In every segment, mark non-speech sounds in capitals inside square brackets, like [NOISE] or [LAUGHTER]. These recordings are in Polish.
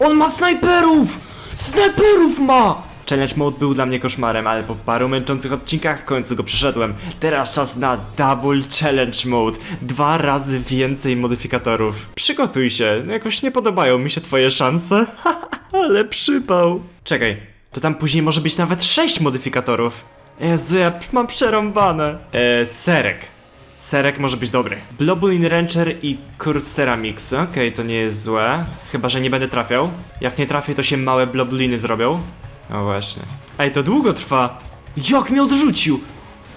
On ma snajperów! Snajperów ma! Challenge mode był dla mnie koszmarem, ale po paru męczących odcinkach w końcu go przeszedłem. Teraz czas na double challenge mode. Dwa razy więcej modyfikatorów. Przygotuj się, jakoś nie podobają mi się twoje szanse. [LAUGHS] ale przypał. Czekaj, to tam później może być nawet sześć modyfikatorów. Jezu, ja mam przerąbane. Eee, serek. Serek może być dobry. Blobulin Rancher i Kurt Ceramics. Okej, to nie jest złe. Chyba, że nie będę trafiał. Jak nie trafię, to się małe blobuliny zrobią. No właśnie. Ej, to długo trwa. Jak mnie odrzucił!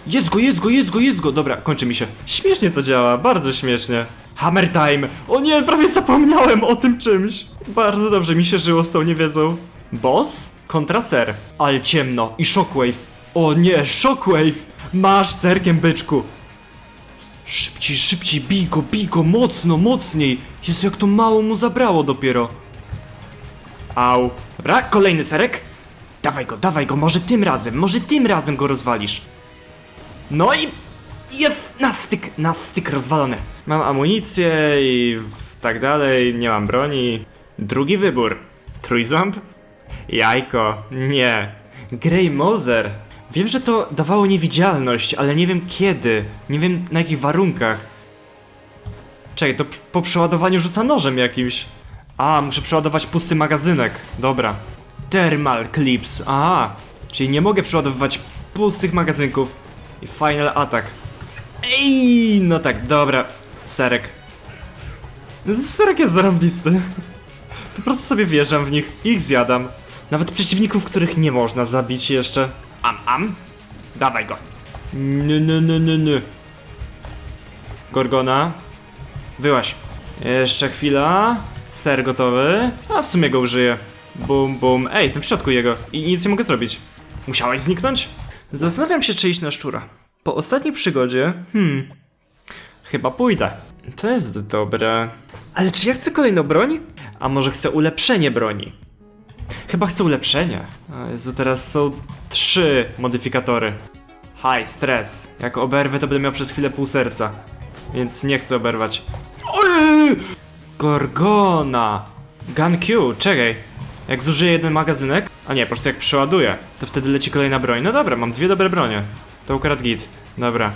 Jedz go, jedz go, jedz go, jedz go! Dobra, kończy mi się. Śmiesznie to działa, bardzo śmiesznie. Hammer time! O nie, prawie zapomniałem o tym czymś. Bardzo dobrze mi się żyło z tą niewiedzą. Boss? Kontra ser. Ale ciemno. I shockwave. O nie, shockwave! Masz serkiem, byczku. Szybciej, szybciej, bij go, bij go, mocno, mocniej! Jezu, jak to mało mu zabrało dopiero. Au. Dobra, kolejny serek. Dawaj go, dawaj go, może tym razem, może tym razem go rozwalisz. No i jest na styk, na styk rozwalony. Mam amunicję i tak dalej, nie mam broni. Drugi wybór. Trójząb? Jajko, nie. Grey Mozer. Wiem, że to dawało niewidzialność, ale nie wiem kiedy. Nie wiem na jakich warunkach. Czekaj, to po przeładowaniu rzuca nożem jakimś. A, muszę przeładować pusty magazynek. Dobra. Thermal Clips. Aha. Czyli nie mogę przeładowywać pustych magazynków. I final attack. Ej, no tak, dobra. Serek. Serek jest zarąbisty. Po prostu sobie wjeżdżam w nich i ich zjadam. Nawet przeciwników, których nie można zabić jeszcze. Am, am. Dawaj go. Nie, nie, nie, nie, nie. Gorgona. Wyłaś. Jeszcze chwila. Ser gotowy. A w sumie go użyję. Bum, bum. Ej, jestem w środku jego i nic nie mogę zrobić. Musiałeś zniknąć? Zastanawiam się, czy iść na szczura. Po ostatniej przygodzie, hmm, chyba pójdę. To jest dobre. Ale czy ja chcę kolejną broń? A może chcę ulepszenie broni? Chyba chcę ulepszenie. A Jezu, teraz są trzy modyfikatory. High, stres. Jak oberwę, to będę miał przez chwilę pół serca. Więc nie chcę oberwać. Gorgona! Gun Q, czekaj. Jak zużyję jeden magazynek, a nie, po prostu jak przeładuję, to wtedy leci kolejna broń. No dobra, mam dwie dobre bronie. To ukradł git. Dobra.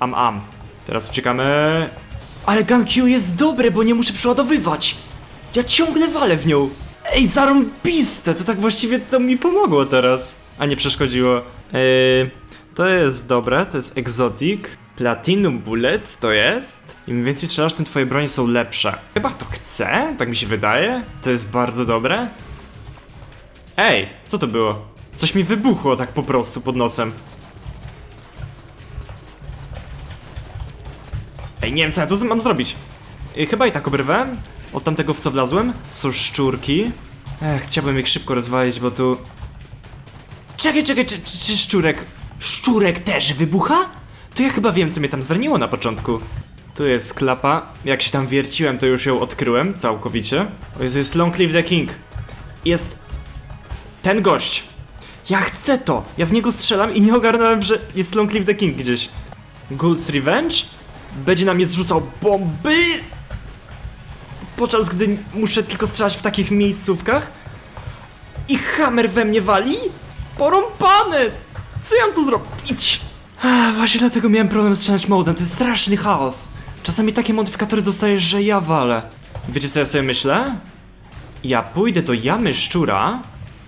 Am am. Teraz uciekamy. Ale Gun Q jest dobre, bo nie muszę przeładowywać. Ja ciągle walę w nią. Ej, zarąbiste! To tak właściwie to mi pomogło teraz. A nie przeszkodziło. To jest dobre, to jest Exotic. Platinum Bullets to jest. Im więcej strzelasz, tym twoje bronie są lepsze. Chyba to chcę, tak mi się wydaje. To jest bardzo dobre. Ej, co to było? Coś mi wybuchło tak po prostu pod nosem. Ej, nie wiem co ja tu mam zrobić. Chyba i tak obrywałem. Od tamtego w co wlazłem. To są szczurki. Ech, chciałbym ich szybko rozwalić, bo tu... Czekaj, czekaj, czy, czy, czy szczurek... Szczurek też wybucha? To ja chyba wiem, co mnie tam zraniło na początku. Tu jest klapa. Jak się tam wierciłem, to już ją odkryłem całkowicie. O Jezu, jest Long Live the King. Jest... Ten gość. Ja chcę to! Ja w niego strzelam i nie ogarnąłem, że jest Long Live the King gdzieś. Ghoul's Revenge? Będzie na mnie zrzucał bomby! Podczas gdy muszę tylko strzelać w takich miejscówkach? I hammer we mnie wali? Porąbane! Co ja mam tu zrobić? Właśnie dlatego miałem problem z challenge modem, to jest straszny chaos. Czasami takie modyfikatory dostajesz, że ja walę. Wiecie co ja sobie myślę? Ja pójdę do jamy szczura.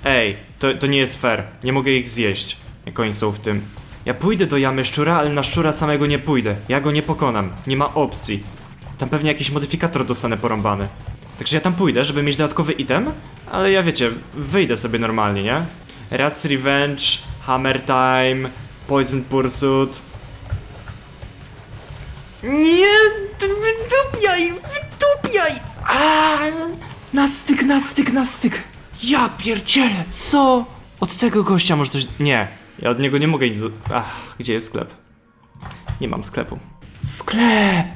Ej, to, to nie jest fair. Nie mogę ich zjeść, jak oni są w tym. Ja pójdę do jamy szczura, ale na szczura samego nie pójdę. Ja go nie pokonam. Nie ma opcji. Tam pewnie jakiś modyfikator dostanę porąbany. Także ja tam pójdę, żeby mieć dodatkowy item, ale ja wiecie, wyjdę sobie normalnie, nie? Rats Revenge, Hammer Time, Poison Pursuit. Nie! Wydupiaj! Wydupiaj! A, Na styk, na styk, na styk! Ja pierdzielę, co? Od tego gościa może coś... Nie, ja od niego nie mogę nic... Ach, gdzie jest sklep? Nie mam sklepu. Sklep!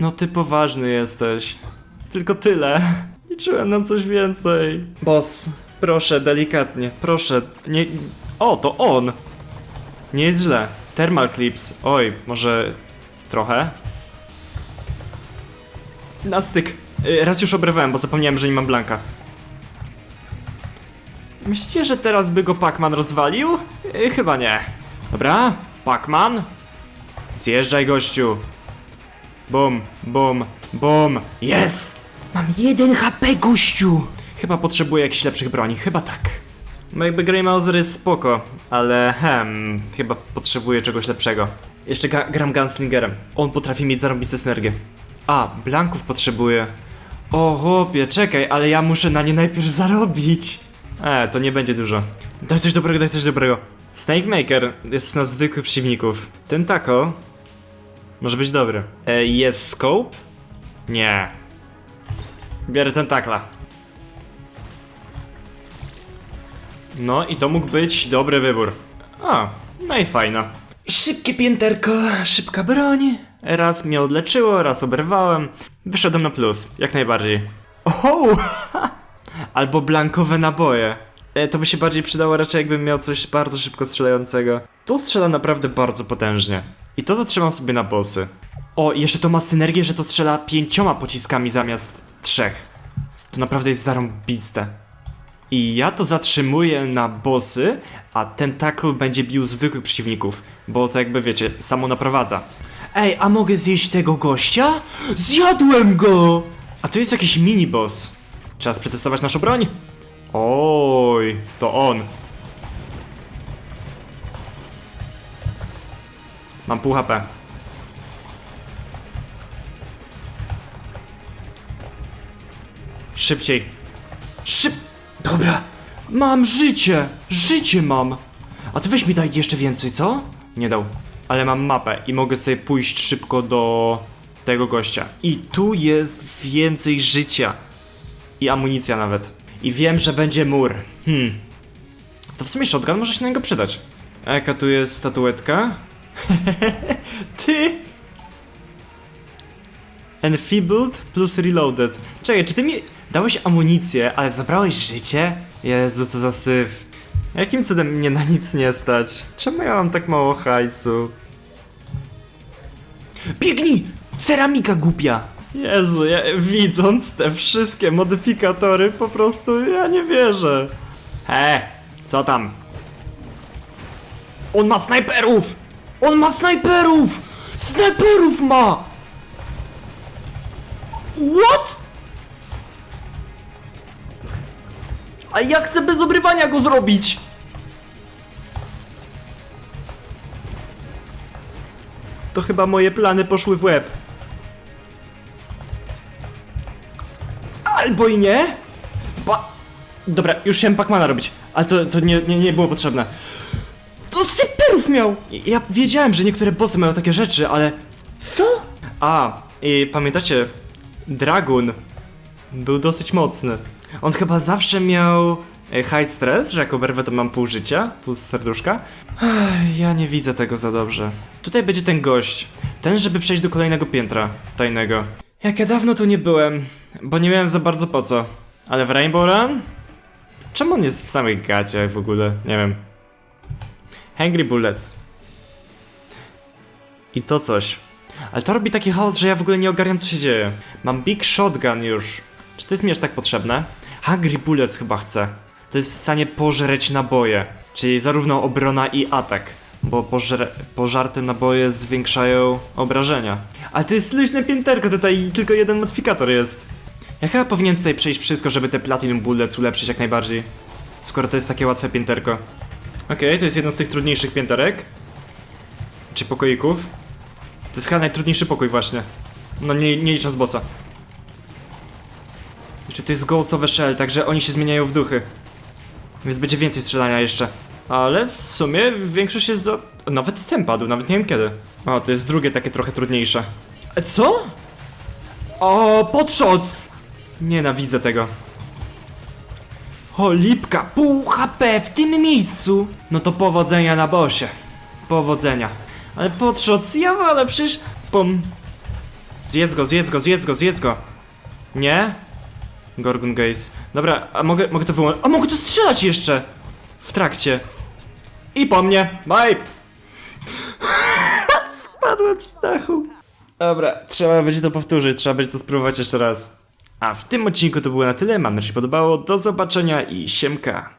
No ty poważny jesteś. Tylko tyle. [LAUGHS] Liczyłem na coś więcej. Boss, proszę, delikatnie, proszę, nie... O, to on! Nie jest źle. Thermal Clips. Oj, może trochę? Na styk. Y, Raz już obrywałem, bo zapomniałem, że nie mam blanka. Myślicie, że teraz by go Pac-Man rozwalił? Yy, chyba nie. Dobra, Pac-Man. Zjeżdżaj, gościu. Bum, bum, bum. Jest! Mam jeden HP, gościu! Chyba potrzebuję jakichś lepszych broni, chyba tak. No jakby Grey Mauser jest spoko, ale hem, chyba potrzebuję czegoś lepszego. Jeszcze ga gram Gunslingerem. On potrafi mieć zarąbiste synergię. A, blanków potrzebuję. O chłopie, czekaj, ale ja muszę na nie najpierw zarobić. E, to nie będzie dużo. Daj coś dobrego, daj coś dobrego. Snake Maker jest na zwykłych przeciwników. Tentacle może być dobry. E, jest scope? Nie. Biorę tentakla. No i to mógł być dobry wybór. A, no i fajno. Szybkie pięterko, szybka broń. Raz mnie odleczyło, raz oberwałem. Wyszedłem na plus, jak najbardziej. O! [LAUGHS] Albo blankowe naboje. E, to by się bardziej przydało raczej jakbym miał coś bardzo szybko strzelającego. To strzela naprawdę bardzo potężnie. I to zatrzymam sobie na bossy. O, jeszcze to ma synergię, że to strzela pięcioma pociskami zamiast trzech. To naprawdę jest zarąbiste. I ja to zatrzymuję na bossy, a Tentacle będzie bił zwykłych przeciwników, bo to jakby wiecie, samo naprowadza. Ej, a mogę zjeść tego gościa? Zjadłem go! A to jest jakiś mini boss. Czas przetestować naszą broń? Oj, to on. Mam pół HP. Szybciej. Szyb... Dobra. Mam życie. Życie mam. A ty weź mi daj jeszcze więcej, co? Nie dał. Ale mam mapę i mogę sobie pójść szybko do tego gościa. I tu jest więcej życia. I amunicja nawet. I wiem, że będzie mur. Hmm. To w sumie shotgun może się na niego przydać. A jaka tu jest statuetka? [LAUGHS] Ty! Enfeebled plus reloaded. Czekaj, czy ty mi dałeś amunicję, ale zabrałeś życie? Jezu, co za syf. Jakim cudem mnie na nic nie stać? Czemu ja mam tak mało hajsu? Biegnij! Ceramika głupia! Jezu, ja, widząc te wszystkie modyfikatory, po prostu ja nie wierzę. He, co tam? On ma snajperów! On ma snajperów! Snajperów ma! What? A ja chcę bez obrywania go zrobić! To chyba moje plany poszły w łeb. Albo i nie? Ba... Dobra, już chciałem Pacmana robić, ale to, to nie, nie, nie było potrzebne. To snajperów miał! Ja wiedziałem, że niektóre bossy mają takie rzeczy, ale... Co? A, i pamiętacie, Dragun był dosyć mocny. On chyba zawsze miał e, high stress, że jak oberwę to mam pół życia, pół serduszka. Ech, Ja nie widzę tego za dobrze. Tutaj będzie ten gość. Ten, żeby przejść do kolejnego piętra tajnego. Jak ja dawno tu nie byłem, bo nie miałem za bardzo po co. Ale w Rainbow Run? Czemu on jest w samych gaciach w ogóle? Nie wiem. Hungry Bullets. I to coś. Ale to robi taki chaos, że ja w ogóle nie ogarniam co się dzieje. Mam Big Shotgun już. Czy to jest mi aż tak potrzebne? Hungry Bullets chyba chcę. To jest w stanie pożreć naboje. Czyli zarówno obrona i atak. Bo pożarte naboje zwiększają obrażenia. Ale to jest luźne pięterko, tutaj tylko jeden modyfikator jest. Ja chyba powinien tutaj przejść wszystko, żeby te Platinum Bullets ulepszyć jak najbardziej. Skoro to jest takie łatwe pięterko. Okej, to jest jedno z tych trudniejszych pięterek. Czy pokoików. To jest chyba najtrudniejszy pokój właśnie. No nie, nie licząc bossa. Jeszcze to jest ghostowe shell, także oni się zmieniają w duchy. Więc będzie więcej strzelania jeszcze. Ale w sumie większość jest za... Nawet ten padł, nawet nie wiem kiedy. O, to jest drugie takie trochę trudniejsze. E, co? O, podshots! Nienawidzę tego. O, lipka, pół HP w tym miejscu! No to powodzenia na bosie. Powodzenia. Ale podshots, ja ale przecież... Pom... Zjedz go, zjedz go, zjedz go, zjedz go. Nie? Gorgon Gaze. Dobra, a mogę, mogę to wyłączyć? A mogę to strzelać jeszcze! W trakcie. I po mnie. Bye! [LAUGHS] Spadłem z dachu. Dobra, trzeba będzie to powtórzyć, trzeba będzie to spróbować jeszcze raz. A w tym odcinku to było na tyle, mam nadzieję, że się podobało. Do zobaczenia i siemka.